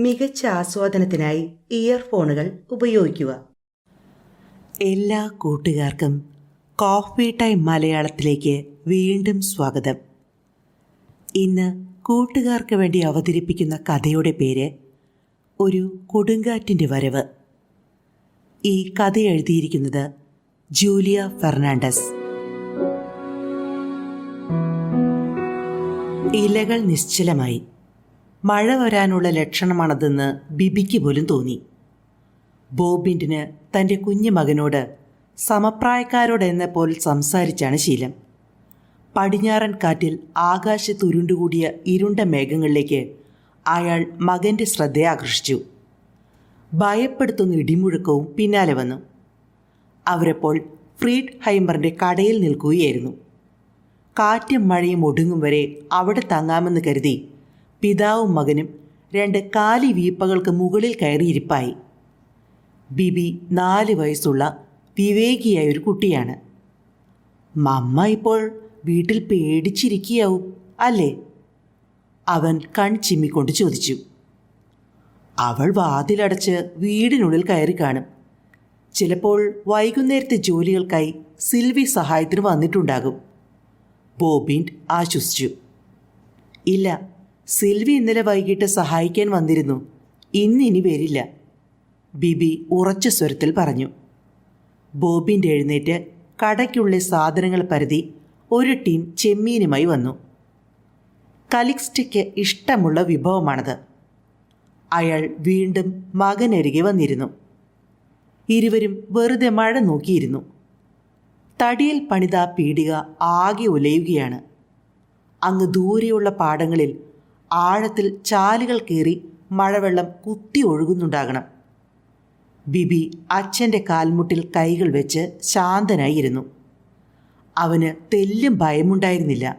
മികച്ച ആസ്വാദനത്തിനായി ഇയർഫോണുകൾ ഉപയോഗിക്കുക. എല്ലാ കൂട്ടുകാർക്കും കോഫി ടൈം മലയാളത്തിലേക്ക് വീണ്ടും സ്വാഗതം. ഇന്ന് കൂട്ടുകാർക്ക് വേണ്ടി അവതരിപ്പിക്കുന്ന കഥയുടെ പേര് ഒരു കൊടുങ്കാറ്റിന്റെ വരവ്. ഈ കഥ എഴുതിയിരിക്കുന്നത് ജൂലിയ ഫെർണാണ്ടസ്. ഇലകൾ നിശ്ചലമായി. മഴ വരാനുള്ള ലക്ഷണമാണതെന്ന് ബിബിക്ക് പോലും തോന്നി. ബോബിൻഡിന് തന്റെ കുഞ്ഞു മകനോട് സമപ്രായക്കാരോടെന്ന പോലെ സംസാരിച്ചാണ് ശീലം. പടിഞ്ഞാറൻ കാറ്റിൽ ആകാശത്ത് ഉരുണ്ടുകൂടിയ ഇരുണ്ട മേഘങ്ങളിലേക്ക് അയാൾ മകന്റെ ശ്രദ്ധയെ ആകർഷിച്ചു. ഭയപ്പെടുത്തുന്ന ഇടിമുഴക്കവും പിന്നാലെ വന്നു. അവരപ്പോൾ ഫ്രീഡ് ഹൈമറിന്റെ കടയിൽ നിൽക്കുകയായിരുന്നു. കാറ്റും മഴയും ഒടുങ്ങും വരെ അവിടെ തങ്ങാമെന്ന് കരുതി പിതാവും മകനും രണ്ട് കാലി വീപ്പകൾക്ക് മുകളിൽ കയറിയിരിപ്പായി. ബിബി നാല് വയസ്സുള്ള വിവേകിയായ ഒരു കുട്ടിയാണ്. മമ്മ ഇപ്പോൾ വീട്ടിൽ പേടിച്ചിരിക്കുകയാവും അല്ലേ? അവൻ കൺ ചിമ്മിക്കൊണ്ട് ചോദിച്ചു. അവൾ വാതിലടച്ച് വീടിനുള്ളിൽ കയറി കാണും. ചിലപ്പോൾ വൈകുന്നേരത്തെ ജോലികൾക്കായി സിൽവി സഹായത്തിന് വന്നിട്ടുണ്ടാകും. ബോബിൻ ആശ്വസിച്ചു. ഇല്ല സിൽവി ഇന്നലെ വൈകിട്ട് സഹായിക്കാൻ വന്നിരുന്നു. ഇന്നിനി വരില്ല. ബിബി ഉറച്ച സ്വരത്തിൽ പറഞ്ഞു. ബോബിന്റെ എഴുന്നേറ്റ് കടയ്ക്കുള്ളിൽ സാധനങ്ങൾ പരതി ഒരു ടീം ചെമ്മീനുമായി വന്നു. കലിക്സ്റ്റയ്ക്ക് ഇഷ്ടമുള്ള വിഭവമാണത്. അയാൾ വീണ്ടും മകനരികെ വന്നിരുന്നു. ഇരുവരും വെറുതെ മഴ നോക്കിയിരുന്നു. തടിയിൽ പണിത പീടിക ആകെ ഉലയുകയാണ് അങ്ങ് ദൂരെയുള്ള പാടങ്ങളിൽ ആഴത്തിൽ ചാലുകൾ കയറി മഴവെള്ളം കുത്തി ഒഴുകുന്നുണ്ടാകണം. ബിബി അച്ഛന്റെ കാൽമുട്ടിൽ കൈകൾ വെച്ച് ശാന്തനായിരുന്നു. അവന് തെല്ലും ഭയമുണ്ടായിരുന്നില്ല.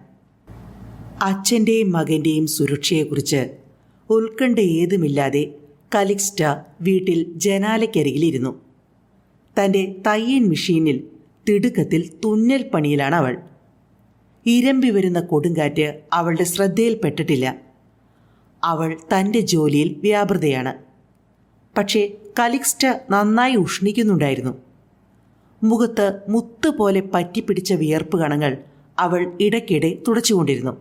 അച്ഛന്റെയും മകന്റെയും സുരക്ഷയെക്കുറിച്ച് ഉത്കണ്ഠ ഏതുമില്ലാതെ കലിക്സ്റ്റ വീട്ടിൽ ജനാലയ്ക്കരികിലിരുന്നു. തന്റെ തയ്യൻ മെഷീനിൽ തിടുക്കത്തിൽ തുന്നൽ പണിയിലാണ് അവൾ ഇരമ്പി വരുന്ന കൊടുങ്കാറ്റ് അവളുടെ ശ്രദ്ധയിൽപ്പെട്ടിട്ടില്ല. അവൾ തന്റെ ജോലിയിൽ വ്യാപൃതയാണ്. പക്ഷേ കലിക്സ്റ്റ നന്നായി ഉഷ്ണിക്കുന്നുണ്ടായിരുന്നു മുഖത്ത് മുത്തുപോലെ പറ്റിപ്പിടിച്ച വിയർപ്പ് കണങ്ങൾ അവൾ ഇടയ്ക്കിടെ തുടച്ചുകൊണ്ടിരുന്നു.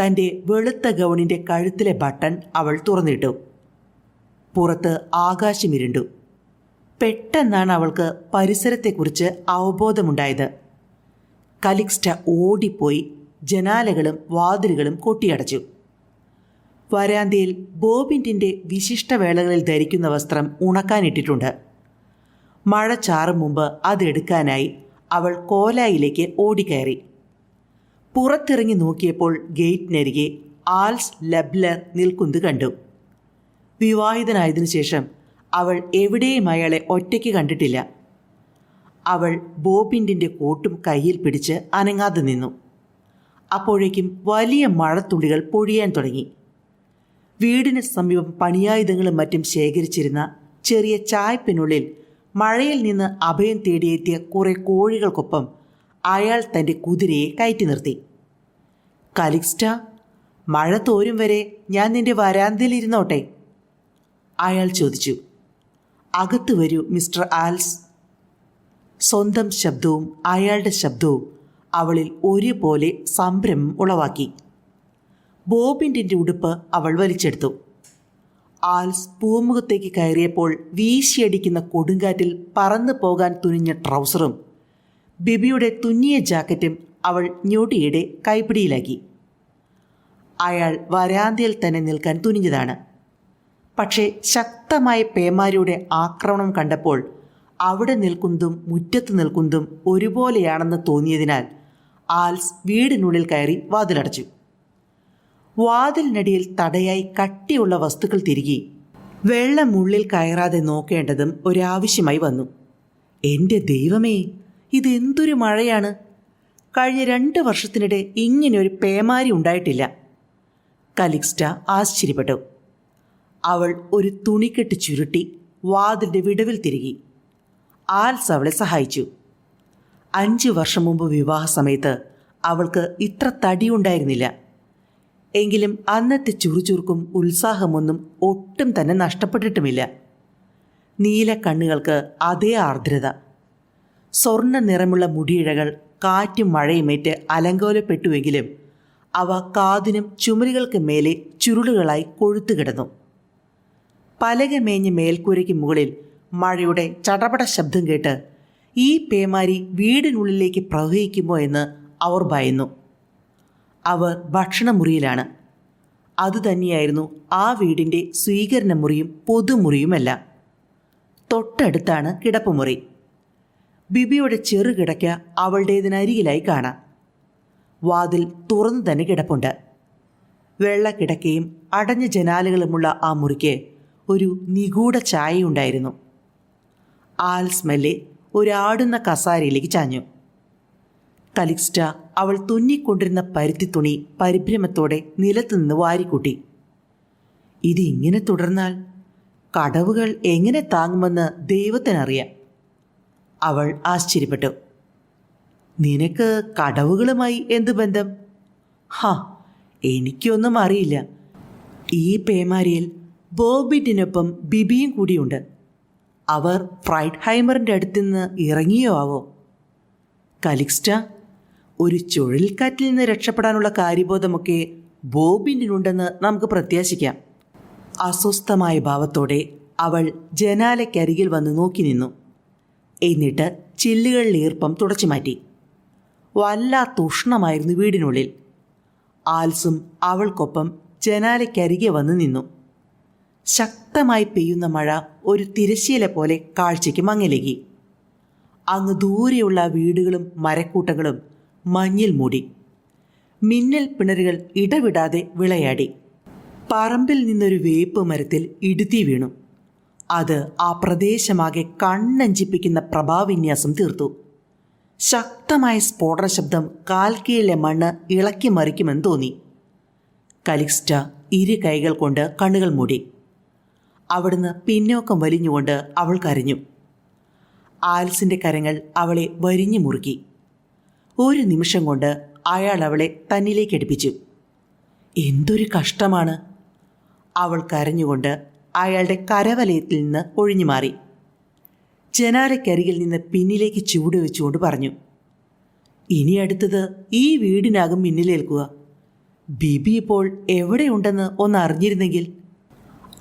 തന്റെ വെളുത്ത ഗൗണിന്റെ കഴുത്തിലെ ബട്ടൺ അവൾ തുറന്നിട്ടു. പുറത്ത് ആകാശമിരുണ്ടു പെട്ടെന്നാണ് അവൾക്ക് പരിസരത്തെക്കുറിച്ച് അവബോധമുണ്ടായത്. കലിക്സ്റ്റ ഓടിപ്പോയി ജനാലകളും വാതിലുകളും കൊട്ടിയടച്ചു. വരാന്തയിൽ ബോബിന്റിന്റെ വിശിഷ്ടവേളകളിൽ ധരിക്കുന്ന വസ്ത്രം ഉണക്കാനിട്ടിട്ടുണ്ട്. മഴ ചാറും മുമ്പ് അതെടുക്കാനായി അവൾ കോലായിലേക്ക് ഓടിക്കയറി. പുറത്തിറങ്ങി നോക്കിയപ്പോൾ ഗേറ്റിനരികെ ആൽസ് ലബ്ലർ നിൽക്കുന്നത് കണ്ടു. വിവാഹിതനായതിനു ശേഷം അവൾ എവിടെയും അയാളെ ഒറ്റയ്ക്ക് കണ്ടിട്ടില്ല. അവൾ ബോബിന്റിന്റെ കോട്ടും കയ്യിൽ പിടിച്ച് അനങ്ങാതെ നിന്നു. അപ്പോഴേക്കും വലിയ മഴത്തുള്ളികൾ പൊഴിയാൻ തുടങ്ങി. വീടിന് സമീപം പണിയായുധങ്ങളും മറ്റും ശേഖരിച്ചിരുന്ന ചെറിയ ചായപ്പിനുള്ളിൽ മഴയിൽ നിന്ന് അഭയം തേടിയെത്തിയ കുറെ കോഴികൾക്കൊപ്പം അയാൾ തന്റെ കുതിരയെ കയറ്റി നിർത്തി. കലിക്സ്റ്റ മഴ തോരും വരെ ഞാൻ നിന്റെ വരാന്തയിലിരുന്നോട്ടെ അയാൾ ചോദിച്ചു. അകത്ത് വരൂ മിസ്റ്റർ ആൽസ്. സ്വന്തം ശബ്ദവും അയാളുടെ ശബ്ദവും അവളിൽ ഒരുപോലെ സംരംഭം ഉളവാക്കി. ബോബിന്റെ ഉടുപ്പ് അവൾ വലിച്ചെടുത്തു. ആൽസ് പൂമുഖത്തേക്ക് കയറിയപ്പോൾ വീശിയടിക്കുന്ന കൊടുങ്കാറ്റിൽ പറന്നു പോകാൻ തുനിഞ്ഞ ട്രൗസറും ബിബിയുടെ തുന്നിയ ജാക്കറ്റും അവൾ ഞൊടിയുടെ കൈപ്പിടിയിലാക്കി. അയാൾ വരാന്തയിൽ തന്നെ നിൽക്കാൻ തുനിഞ്ഞതാണ്. പക്ഷേ ശക്തമായ പേമാരിയുടെ ആക്രമണം കണ്ടപ്പോൾ അവിടെ നിൽക്കുന്നതും മുറ്റത്ത് നിൽക്കുന്നതും ഒരുപോലെയാണെന്ന് തോന്നിയതിനാൽ ആൽസ് വീടിനുള്ളിൽ കയറി വാതിലടച്ചു. വാതിലിനടിയിൽ തടയായി കട്ടിയുള്ള വസ്തുക്കൾ തിരികെ. വെള്ളം ഉള്ളിൽ കയറാതെ നോക്കേണ്ടതും ഒരാവശ്യമായി വന്നു. എന്റെ ദൈവമേ ഇതെന്തൊരു മഴയാണ്. കഴിഞ്ഞ രണ്ട് വർഷത്തിനിടെ ഇങ്ങനെ ഒരു പേമാരി ഉണ്ടായിട്ടില്ല. കലിക്സ്റ്റ ആശ്ചര്യപ്പെട്ടു. അവൾ ഒരു തുണിക്കെട്ട് ചുരുട്ടി വാതിലിന്റെ വിടവിൽ തിരികെ. ആൽസ് അവളെ സഹായിച്ചു. അഞ്ച് വർഷം മുമ്പ് വിവാഹ സമയത്ത് അവൾക്ക് ഇത്ര തടിയുണ്ടായിരുന്നില്ല. എങ്കിലും അന്നത്തെ ചുറുചുറുക്കും ഉത്സാഹമൊന്നും ഒട്ടും തന്നെ നഷ്ടപ്പെട്ടിട്ടുമില്ല. നീല കണ്ണുകൾക്ക് അതേ ആർദ്രത. സ്വർണ നിറമുള്ള മുടിയിഴകൾ കാറ്റും മഴയുമേറ്റ് അലങ്കോലപ്പെട്ടുവെങ്കിലും അവ കാതിനും ചുമരുകൾക്ക് മേലെ ചുരുളുകളായി കൊഴുത്തുകിടന്നു. പലകമേഞ്ഞ മേൽക്കൂരയ്ക്ക് മുകളിൽ മഴയുടെ ചടപട ശബ്ദം കേട്ട് ഈ പേമാരി വീടിനുള്ളിലേക്ക് പ്രവഹിക്കുമോ എന്ന് അവർ ഭയന്നു. അവർ ഭക്ഷണമുറിയിലാണ്. അതുതന്നെയായിരുന്നു ആ വീടിന്റെ സ്വീകരണ മുറിയും പൊതുമുറിയുമെല്ലാം. തൊട്ടടുത്താണ് കിടപ്പുമുറി. ബിബിയുടെ ചെറുകിടക്ക അവളുടേതിനരികിലായി കാണാം. വാതിൽ തുറന്നു തന്നെ കിടപ്പുണ്ട് വെള്ളക്കിടക്കയും അടഞ്ഞ ജനാലുകളുമുള്ള ആ മുറിക്ക് ഒരു നിഗൂഢ ചായയുണ്ടായിരുന്നു ആൽ സ്മെല്ലെ ഒരാടുന്ന കസാരയിലേക്ക് ചാഞ്ഞു. കലിക്സ്റ്റ അവൾ തുന്നിക്കൊണ്ടിരുന്ന പരുത്തി തുണി പരിഭ്രമത്തോടെ നിലത്തുനിന്ന് വാരിക്കൂട്ടി. ഇതിങ്ങനെ തുടർന്നാൽ കടവുകൾ എങ്ങനെ താങ്ങുമെന്ന് ദൈവത്തിനറിയാം. അവൾ ആശ്ചര്യപ്പെട്ടു. നിനക്ക് കടവുകളുമായി എന്ത് ബന്ധം? ഹാ എനിക്കൊന്നും അറിയില്ല. ഈ പേമാരിയിൽ ബോബിറ്റിനൊപ്പം ബിബിയും കൂടിയുണ്ട്. അവർ ഫ്രൈഡ് ഹൈമറിന്റെ അടുത്തുനിന്ന് ഇറങ്ങിയോ ആവോ? കലിക്സ്റ്റ ഒരു ചുഴലിക്കാറ്റിൽ നിന്ന് രക്ഷപ്പെടാനുള്ള കാര്യബോധമൊക്കെ ബോബിനുണ്ടെന്ന് നമുക്ക് പ്രത്യാശിക്കാം. അസ്വസ്ഥമായ ഭാവത്തോടെ അവൾ ജനാലയ്ക്കരികിൽ വന്ന് നോക്കി നിന്നു. എന്നിട്ട് ചില്ലുകളിൽ ഈർപ്പം തുടച്ചു മാറ്റി. വല്ലാത്ത ഉഷ്ണമായിരുന്നു വീടിനുള്ളിൽ. ആൽസും അവൾക്കൊപ്പം ജനാലയ്ക്കരികെ വന്ന് നിന്നു. ശക്തമായി പെയ്യുന്ന മഴ ഒരു തിരശ്ശീല പോലെ കാഴ്ചയ്ക്ക് മങ്ങലേകി. അങ്ങ് ദൂരെയുള്ള വീടുകളും മരക്കൂട്ടങ്ങളും മഞ്ഞിൽ മൂടി. മിന്നൽ പിണറുകൾ ഇടവിടാതെ വിളയാടി. പറമ്പിൽ നിന്നൊരു വേപ്പ് മരത്തിൽ ഇടുത്തി വീണു. അത് ആ പ്രദേശമാകെ കണ്ണഞ്ചിപ്പിക്കുന്ന പ്രഭാവിന്യാസം തീർത്തു. ശക്തമായ സ്ഫോടന ശബ്ദം കാൽക്കീഴിലെ മണ്ണ് ഇളക്കി മറിക്കുമെന്ന് തോന്നി. കലിക്സ്റ്റ ഇരു കൈകൾ കൊണ്ട് കണ്ണുകൾ മൂടി. അവിടുന്ന് പിന്നോക്കം വലിഞ്ഞുകൊണ്ട് അവൾ കരഞ്ഞു. ആൽസിന്റെ കരങ്ങൾ അവളെ വരിഞ്ഞു മുറുക്കി. ഒരു നിമിഷം കൊണ്ട് അയാൾ അവളെ തന്നിലേക്ക് അടുപ്പിച്ചു. എന്തൊരു കഷ്ടമാണ്. അവൾ കരഞ്ഞുകൊണ്ട് അയാളുടെ കരവലയത്തിൽ നിന്ന് ഒഴിഞ്ഞു മാറി. ജനാലയ്ക്കരികിൽ നിന്ന് പിന്നിലേക്ക് ചൂട് വെച്ചുകൊണ്ട് പറഞ്ഞു ഇനി അടുത്തത് ഈ വീടിനകം മിന്നിലേൽക്കുക ബിബി ഇപ്പോൾ എവിടെയുണ്ടെന്ന് ഒന്ന് അറിഞ്ഞിരുന്നെങ്കിൽ.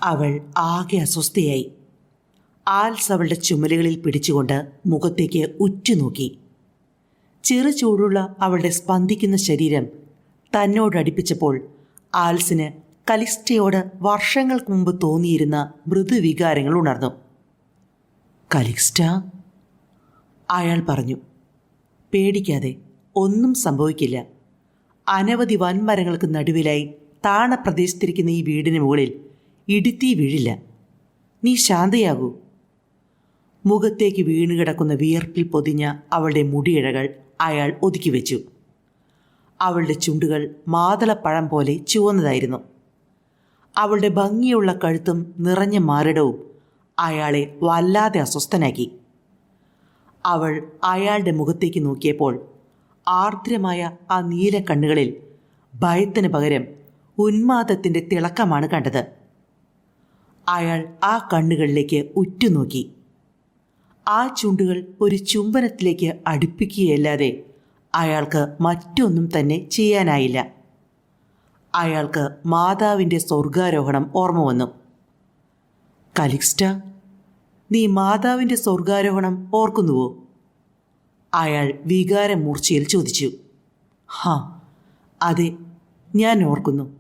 അവൾ ആകെ അസ്വസ്ഥയായി. ആൽസ് അവളുടെ ചുമലുകളിൽ പിടിച്ചുകൊണ്ട് മുഖത്തേക്ക് ഉറ്റുനോക്കി. ചെറു ചൂടുള്ള അവളുടെ സ്പന്ദിക്കുന്ന ശരീരം തന്നോടടുപ്പിച്ചപ്പോൾ ആൽസിന് കലിസ്റ്റയോട് വർഷങ്ങൾക്ക് മുമ്പ് തോന്നിയിരുന്ന മൃദുവികാരങ്ങൾ ഉണർന്നു. കലിസ്റ്റ അയാൾ പറഞ്ഞു പേടിക്കാതെ ഒന്നും സംഭവിക്കില്ല. അനവധി വൻമരങ്ങൾക്ക് നടുവിലായി താണ പ്രദേശത്തിരിക്കുന്ന ഈ വീടിന് മുകളിൽ ഇടുത്തി വീഴില്ല. നീ ശാന്തയാകൂ. മുഖത്തേക്ക് വീണുകിടക്കുന്ന വിയർപ്പിൽ പൊതിഞ്ഞ അവളുടെ മുടിയിഴകൾ അയാൾ ഒതുക്കി വെച്ചു. അവളുടെ ചുണ്ടുകൾ മാതളപ്പഴം പോലെ ചുവന്നതായിരുന്നു. അവളുടെ ഭംഗിയുള്ള കഴുത്തും നിറഞ്ഞ മാറിടവും അയാളെ വല്ലാതെ അസ്വസ്ഥനാക്കി. അവൾ അയാളുടെ മുഖത്തേക്ക് നോക്കിയപ്പോൾ ആർദ്രമായ ആ നീല കണ്ണുകളിൽ ഭയത്തിന് പകരം ഉന്മാദത്തിന്റെ തിളക്കമാണ് കണ്ടത്. അയാൾ ആ കണ്ണുകളിലേക്ക് ഉറ്റുനോക്കി. ആ ചുണ്ടുകൾ ഒരു ചുംബനത്തിലേക്ക് അടുപ്പിക്കുകയല്ലാതെ അയാൾക്ക് മറ്റൊന്നും തന്നെ ചെയ്യാനായില്ല. അയാൾക്ക് മാതാവിന്റെ സ്വർഗാരോഹണം ഓർമ്മ വന്നു. കലിക്സ്റ്റ നീ മാതാവിന്റെ സ്വർഗാരോഹണം ഓർക്കുന്നുവോ? അയാൾ വികാരമൂർച്ചയിൽ ചോദിച്ചു. ഹാ അതെ ഞാൻ ഓർക്കുന്നു.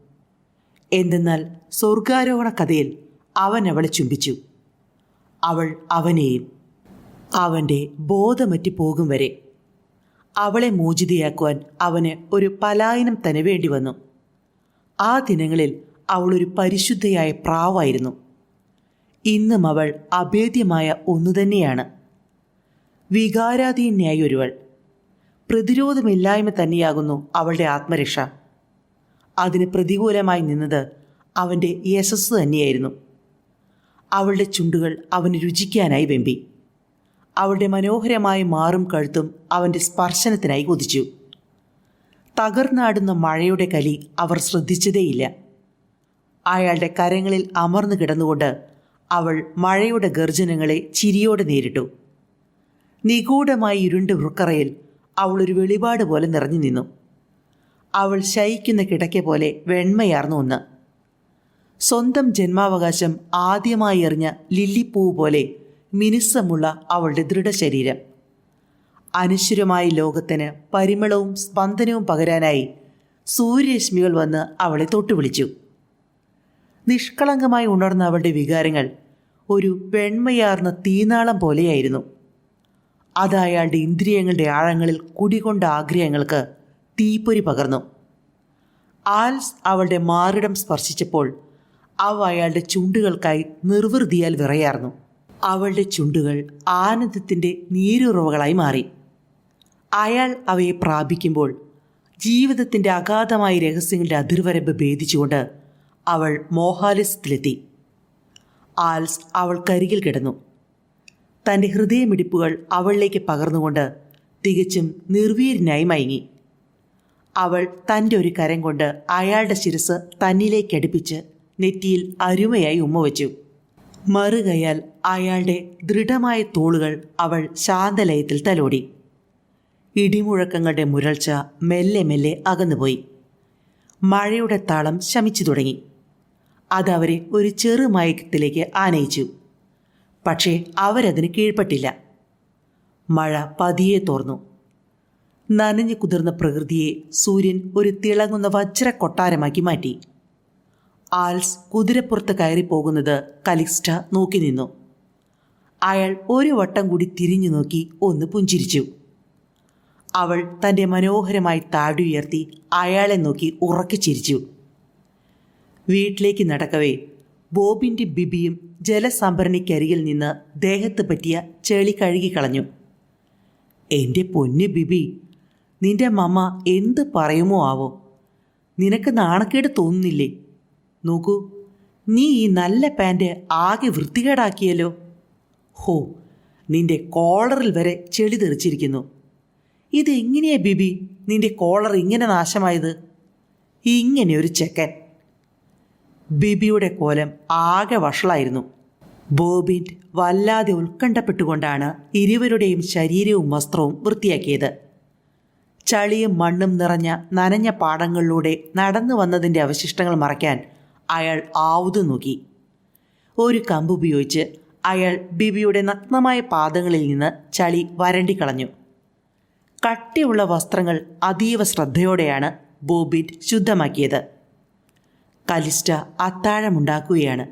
എന്തെന്നാൽ സ്വർഗാരോഹണ കഥയിൽ അവൻ അവളെ ചുംബിച്ചു. അവൾ അവനെയും അവന്റെ ബോധമറ്റി പോകും വരെ. അവളെ മോചിതയാക്കുവാൻ അവന് ഒരു പലായനം തന്നെ വേണ്ടി വന്നു. ആ ദിനങ്ങളിൽ അവളൊരു പരിശുദ്ധയായ പ്രാവായിരുന്നു. ഇന്നും അവൾ അഭേദ്യമായ ഒന്നുതന്നെയാണ് വികാരാധീനയായി ഒരുവൾ. പ്രതിരോധമില്ലായ്മ തന്നെയാകുന്നു അവളുടെ ആത്മരക്ഷ. അതിന് പ്രതികൂലമായി നിന്നത് അവന്റെ യശസ് തന്നെയായിരുന്നു. അവളുടെ ചുണ്ടുകൾ അവന് രുചിക്കാനായി വെമ്പി. അവളുടെ മനോഹരമായി മാറും കഴുത്തും അവന്റെ സ്പർശനത്തിനായി കൊതിച്ചു. തകർന്നാടുന്ന മഴയുടെ കലി അവർ ശ്രദ്ധിച്ചതേയില്ല. അയാളുടെ കരങ്ങളിൽ അമർന്നു കിടന്നുകൊണ്ട് അവൾ മഴയുടെ ഗർജനങ്ങളെ ചിരിയോടെ നേരിട്ടു. നിഗൂഢമായി ഇരുണ്ട് വൃക്കറയിൽ അവൾ ഒരു വെളിപാട് പോലെ നിറഞ്ഞു നിന്നു. അവൾ ശയിക്കുന്ന കിടക്ക പോലെ വെണ്മയാർന്നു ഒന്ന്. സ്വന്തം ജന്മാവകാശം ആദ്യമായി എറിഞ്ഞ ലില്ലിപ്പൂ പോലെ മിനുസമുള്ള അവളുടെ ദൃഢശരീരം. അനശ്വരമായ ലോകത്തിന് പരിമളവും സ്പന്ദനവും പകരാനായി സൂര്യരശ്മികൾ വന്ന് അവളെ തൊട്ടുവിളിച്ചു. നിഷ്കളങ്കമായി ഉണർന്ന അവളുടെ വികാരങ്ങൾ ഒരു വെണ്മയാർന്ന തീനാളം പോലെയായിരുന്നു. അത് അയാളുടെ ഇന്ദ്രിയങ്ങളുടെ ആഴങ്ങളിൽ കുടികൊണ്ട ആഗ്രഹങ്ങൾക്ക് തീപ്പൊരി പകർന്നു. ആൽസ് അവളുടെ മാറിടം സ്പർശിച്ചപ്പോൾ അവ അയാളുടെ ചുണ്ടുകൾക്കായി നിർവൃതിയാൽ വിറയാർന്നു. അവളുടെ ചുണ്ടുകൾ ആനന്ദത്തിന്റെ നീരുറവകളായി മാറി. അയാൾ അവയെ പ്രാപിക്കുമ്പോൾ ജീവിതത്തിന്റെ അഗാധമായ രഹസ്യങ്ങളുടെ അതിർവരമ്പ് ഭേദിച്ചുകൊണ്ട് അവൾ മോഹാലിസത്തിലെത്തി. ആൽസ് അവൾക്കരികിൽ കിടന്നു. തന്റെ ഹൃദയമിടിപ്പുകൾ അവളിലേക്ക് പകർന്നുകൊണ്ട് തികച്ചും നിർവീര്യനായി മയങ്ങി. അവൾ തന്റെ ഒരു കരം കൊണ്ട് അയാളുടെ ശിരസ് തന്നിലേക്കടുപ്പിച്ച് നെറ്റിയിൽ അരുമയായി ഉമ്മ വച്ചു. മറുകയാൽ അയാളുടെ ദൃഢമായ തോളുകൾ അവൾ ശാന്തലയത്തിൽ തലോടി. ഇടിമുഴക്കങ്ങളുടെ മുരൾച്ച മെല്ലെ മെല്ലെ അകന്നുപോയി. മഴയുടെ താളം ശമിച്ചു തുടങ്ങി. അതവരെ ഒരു ചെറു മയക്കത്തിലേക്ക് ആനയിച്ചു. പക്ഷേ അവരതിന് കീഴ്പ്പെട്ടില്ല. മഴ പതിയെ തോർന്നു. നനഞ്ഞു കുതിർന്ന പ്രകൃതിയെ സൂര്യൻ ഒരു തിളങ്ങുന്ന വജ്ര കൊട്ടാരമാക്കി മാറ്റി. ആൽസ് കുതിരപ്പുറത്ത് കയറിപ്പോകുന്നത് കലിസ്റ്റ നോക്കി നിന്നു. അയാൾ ഒരു വട്ടം കൂടി തിരിഞ്ഞു നോക്കി ഒന്ന് പുഞ്ചിരിച്ചു. അവൾ തന്റെ മനോഹരമായി താടി ഉയർത്തി അയാളെ നോക്കി ഉറക്കി ചിരിച്ചു. വീട്ടിലേക്ക് നടക്കവേ ബോബിന്റെ ബിബിയും ജലസംഭരണിക്കരികിൽ നിന്ന് ദേഹത്ത് പറ്റിയ ചെളി കഴുകിക്കളഞ്ഞു എന്റെ പൊന്നു ബിബി നിന്റെ മമ്മ എന്ത് പറയുമോ ആവോ? നിനക്ക് നാണക്കേട് തോന്നുന്നില്ലേ? നോക്കൂ നീ ഈ നല്ല പാന്റ് ആകെ വൃത്തികേടാക്കിയല്ലോ. ഹോ നിന്റെ കോളറിൽ വരെ ചെളി തെറിച്ചിരിക്കുന്നു. ഇതെങ്ങനെയാ ബിബി നിന്റെ കോളർ ഇങ്ങനെ നാശമായത്? ഇങ്ങനെ ഒരു ചെക്കൻ. ബിബിയുടെ കോലം ആകെ വഷളായിരുന്നു. ബോബിൻ വല്ലാതെ ഉത്കണ്ഠപ്പെട്ടുകൊണ്ടാണ് ഇരുവരുടെയും ശരീരവും വസ്ത്രവും വൃത്തിയാക്കിയത്. ചളിയും മണ്ണും നിറഞ്ഞ നനഞ്ഞ പാടങ്ങളിലൂടെ നടന്നു വന്നതിന്റെ അവശിഷ്ടങ്ങൾ മറയ്ക്കാൻ അയാൾ ആവുതു നോക്കി. ഒരു കമ്പുപയോഗിച്ച് അയാൾ ബിബിയുടെ നഗ്നമായ പാദങ്ങളിൽ നിന്ന് ചളി വരണ്ടിക്കളഞ്ഞു കട്ടിയുള്ള വസ്ത്രങ്ങൾ അതീവ ശ്രദ്ധയോടെയാണ് ബോബിറ്റ് ശുദ്ധമാക്കിയത്. കലിസ്റ്റ അത്താഴമുണ്ടാക്കുകയാണ്.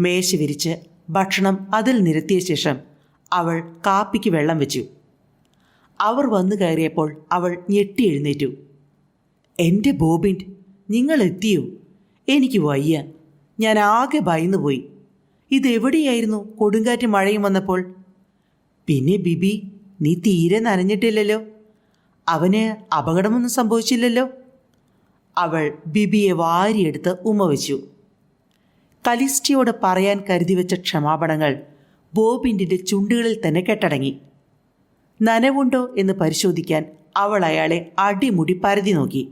മേശ വിരിച്ച് ഭക്ഷണം അതിൽ നിരത്തിയ ശേഷം അവൾ കാപ്പിക്ക് വെള്ളം വെച്ചു. അവർ വന്നു കയറിയപ്പോൾ അവൾ ഞെട്ടി എഴുന്നേറ്റു. എന്റെ ബോബിൻ നിങ്ങൾ എത്തിയോ? എനിക്ക് വയ്യ. ഞാൻ ആകെ ഭയന്നു പോയി. ഇതെവിടെയായിരുന്നു കൊടുങ്കാറ്റ് മഴയും വന്നപ്പോൾ. പിന്നെ ബിബി നീ തീരെ നനഞ്ഞിട്ടില്ലല്ലോ. അവന് അപകടമൊന്നും സംഭവിച്ചില്ലല്ലോ. അവൾ ബിബിയെ വാരിയെടുത്ത് ഉമ്മ വെച്ചു. കലിസ്റ്റിയോട് പറയാൻ കരുതി വെച്ച ക്ഷമാപണങ്ങൾ ബോബിന്റെ ചുണ്ടുകളിൽ തന്നെ കെട്ടടങ്ങി. നനവുണ്ടോ എന്ന് പരിശോധിക്കാൻ അവൾ അയാളെ അടിമുടി പരതി നോക്കി.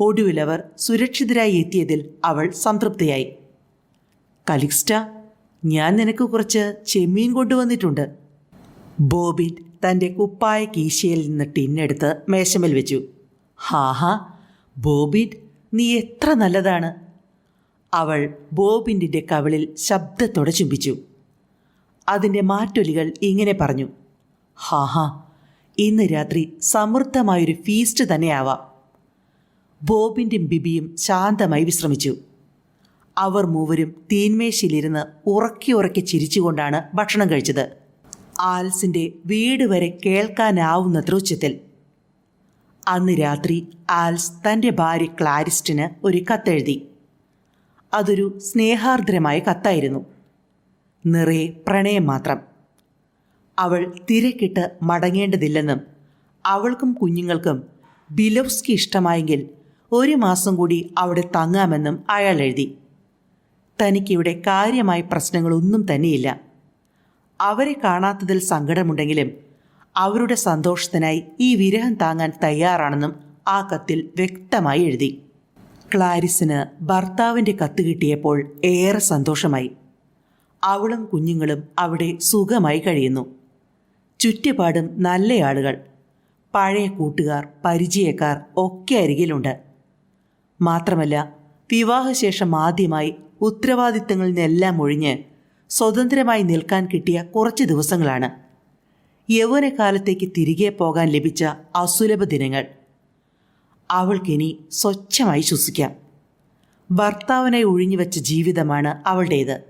ഒടുവിലവർ സുരക്ഷിതരായി എത്തിയതിൽ അവൾ സംതൃപ്തിയായി. കലിക്സ്റ്റ ഞാൻ നിനക്ക് കുറച്ച് ചെമ്മീൻ കൊണ്ടുവന്നിട്ടുണ്ട്. ബോബിൻ തന്റെ കുപ്പായ കീശയിൽ നിന്ന് ടിന്നെടുത്ത് മേശമേൽ വെച്ചു. ഹാഹാ ബോബിൻ നീ എത്ര നല്ലതാണ്. അവൾ ബോബിന്റെ കവിളിൽ ശബ്ദത്തോടെ ചുംബിച്ചു. അതിന്റെ മാറ്റൊലികൾ ഇങ്ങനെ പറഞ്ഞു. ഹാഹാ ഇന്ന് രാത്രി സമൃദ്ധമായൊരു ഫീസ്റ്റ് തന്നെയാവാം. ബോബിന്റെ ബിബിയും ശാന്തമായി വിശ്രമിച്ചു. അവർ മൂവരും തീന്മേശയിലിരുന്ന് ഉറക്കി ഉറക്കി ചിരിച്ചുകൊണ്ടാണ് ഭക്ഷണം കഴിച്ചത്. ആൽസിന്റെ വീട് വരെ കേൾക്കാനാവുന്നത്ര ഉച്ചത്തിൽ അന്ന് രാത്രി ആൽസ് തന്റെ ഭാര്യ ക്ലാരിസ്റ്റിന് ഒരു കത്തെഴുതി. അതൊരു സ്നേഹാർദ്രമായ കത്തായിരുന്നു. നിറയെ പ്രണയം മാത്രം. അവൾ തിരക്കിട്ട് മടങ്ങേണ്ടതില്ലെന്നും അവൾക്കും കുഞ്ഞുങ്ങൾക്കും ബിലോവ്സ്കി ഇഷ്ടമായെങ്കിൽ ഒരു മാസം കൂടി അവിടെ തങ്ങാമെന്നും അയാൾ എഴുതി. തനിക്കിവിടെ കാര്യമായ പ്രശ്നങ്ങളൊന്നും തന്നെയില്ല. അവരെ കാണാത്തതിൽ സങ്കടമുണ്ടെങ്കിലും അവരുടെ സന്തോഷത്തിനായി ഈ വിരഹം താങ്ങാൻ തയ്യാറാണെന്നും ആ കത്തിൽ വ്യക്തമായി എഴുതി. ക്ലാരിസിന് ഭർത്താവിന്റെ കത്ത് കിട്ടിയപ്പോൾ ഏറെ സന്തോഷമായി. അവളും കുഞ്ഞുങ്ങളും അവിടെ സുഖമായി കഴിയുന്നു. ചുറ്റുപാടും നല്ല ആളുകൾ പഴയ കൂട്ടുകാർ പരിചയക്കാർ ഒക്കെ അരികിലുണ്ട്. മാത്രമല്ല വിവാഹശേഷം ആദ്യമായി ഉത്തരവാദിത്തങ്ങളിൽ നിന്നെല്ലാം ഒഴിഞ്ഞ് സ്വതന്ത്രമായി നിൽക്കാൻ കിട്ടിയ കുറച്ച് ദിവസങ്ങളാണ്. യൗവനകാലത്തേക്ക് തിരികെ പോകാൻ ലഭിച്ച അസുലഭ ദിനങ്ങൾ. അവൾക്കിനി സ്വച്ഛമായി ശ്വസിക്കാം. ഭർത്താവിനെ ഒഴിഞ്ഞുവെച്ച ജീവിതമാണ് അവളുടേത്.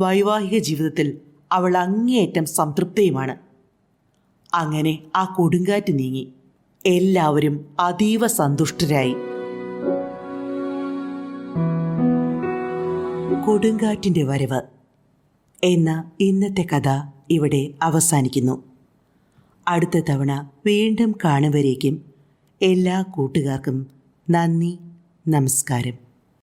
വൈവാഹിക ജീവിതത്തിൽ അവൾ അങ്ങേയറ്റം സംതൃപ്തിയുമാണ്. അങ്ങനെ ആ കൊടുങ്കാറ്റ് നീങ്ങി. എല്ലാവരും അതീവ സന്തുഷ്ടരായി. കൊടുങ്കാറ്റിന്റെ വരവ്. എന്ന ഇന്നത്തെ കഥ ഇവിടെ അവസാനിക്കുന്നു. അടുത്ത തവണ വീണ്ടും കാണുവരേക്കും എല്ലാ കൂട്ടുകാർക്കും നന്ദി നമസ്കാരം.